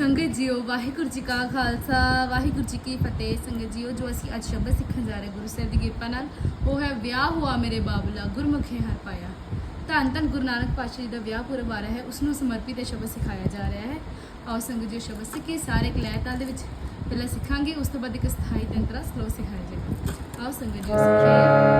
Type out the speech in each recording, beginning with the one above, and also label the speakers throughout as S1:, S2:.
S1: ਸੰਗਤ ਜੀਓ, ਵਾਹਿਗੁਰੂ ਜੀ ਕਾ ਖਾਲਸਾ, ਵਾਹਿਗੁਰੂ ਜੀ ਕੀ ਫਤਿਹ। ਸੰਗਤ ਜੀਓ, ਜੋ ਅਸੀਂ ਅੱਜ ਸ਼ਬਦ ਸਿੱਖਣ ਜਾ ਰਹੇ ਗੁਰੂ ਸਾਹਿਬ ਦੀ ਕਿਰਪਾ ਨਾਲ, ਉਹ ਹੈ ਵਿਆਹ ਹੋਆ ਮੇਰੇ ਬਾਬਲਾ, ਗੁਰਮੁਖੇ ਹਰ ਪਾਇਆ। ਧੰਨ ਧੰਨ ਗੁਰੂ ਨਾਨਕ ਪਾਤਸ਼ਾਹ ਜੀ ਦਾ ਵਿਆਹ ਪੁਰਬ ਆ ਰਿਹਾ ਹੈ, ਉਸ ਨੂੰ ਸਮਰਪਿਤ ਇਹ ਸ਼ਬਦ ਸਿਖਾਇਆ ਜਾ ਰਿਹਾ ਹੈ। ਆਓ ਸੰਗਤ ਜੀ ਸ਼ਬਦ ਸਿੱਖੇ ਸਾਰੇ ਕਲੈਤਾਂ ਦੇ ਵਿੱਚ ਪਹਿਲਾਂ ਸਿੱਖਾਂਗੇ, ਉਸ ਤੋਂ ਬਾਅਦ ਇੱਕ ਸਥਾਈ ਤੰਤਰਾ ਸਲੋ ਸਿਖਾਇਆ ਜਾਏਗਾ। ਆਓ ਸੰਗਤ ਜੀ ਸਿੱਖੇ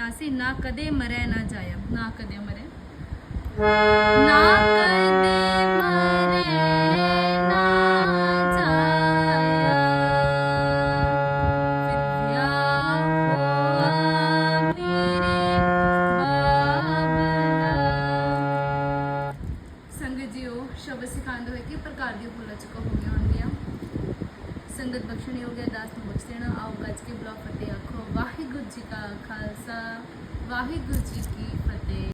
S1: ਕਾਲ ਨਾ ਕਦੇ ਮਰੈ ਨਾ ਜਾਇਆ। ਨਾ ਕਦੇ ਮਰੈ। ਨਾ ਕਦੇ ਮਰੈ ਨਾ ਸ਼ਬਦ ਸਿਖਾਉਂਦੇ ਹੋਏ ਕਿ ਪ੍ਰਕਾਰ ਦੀਆਂ ਭੁੱਲਾਂ ਚੁੱਕਾ ਹੋ ਗਈਆਂ ਹੋਣਗੀਆਂ। ਸੰਗਤ ਬਖਸ਼ਣੀ ਹੋ ਗਿਆ ਦਾਸ ਨੂੰ ਬਖਸ਼ ਦੇਣਾ। ਆਓ ਗੱਜ ਕੇ ਬੁਲਾ ਫਤਿਹ ਆਖੋ। ਵਾਹਿਗੁਰੂ ਜੀ ਕਾ ਖਾਲਸਾ, ਵਾਹਿਗੁਰੂ ਜੀ ਕੀ ਫਤਿਹ।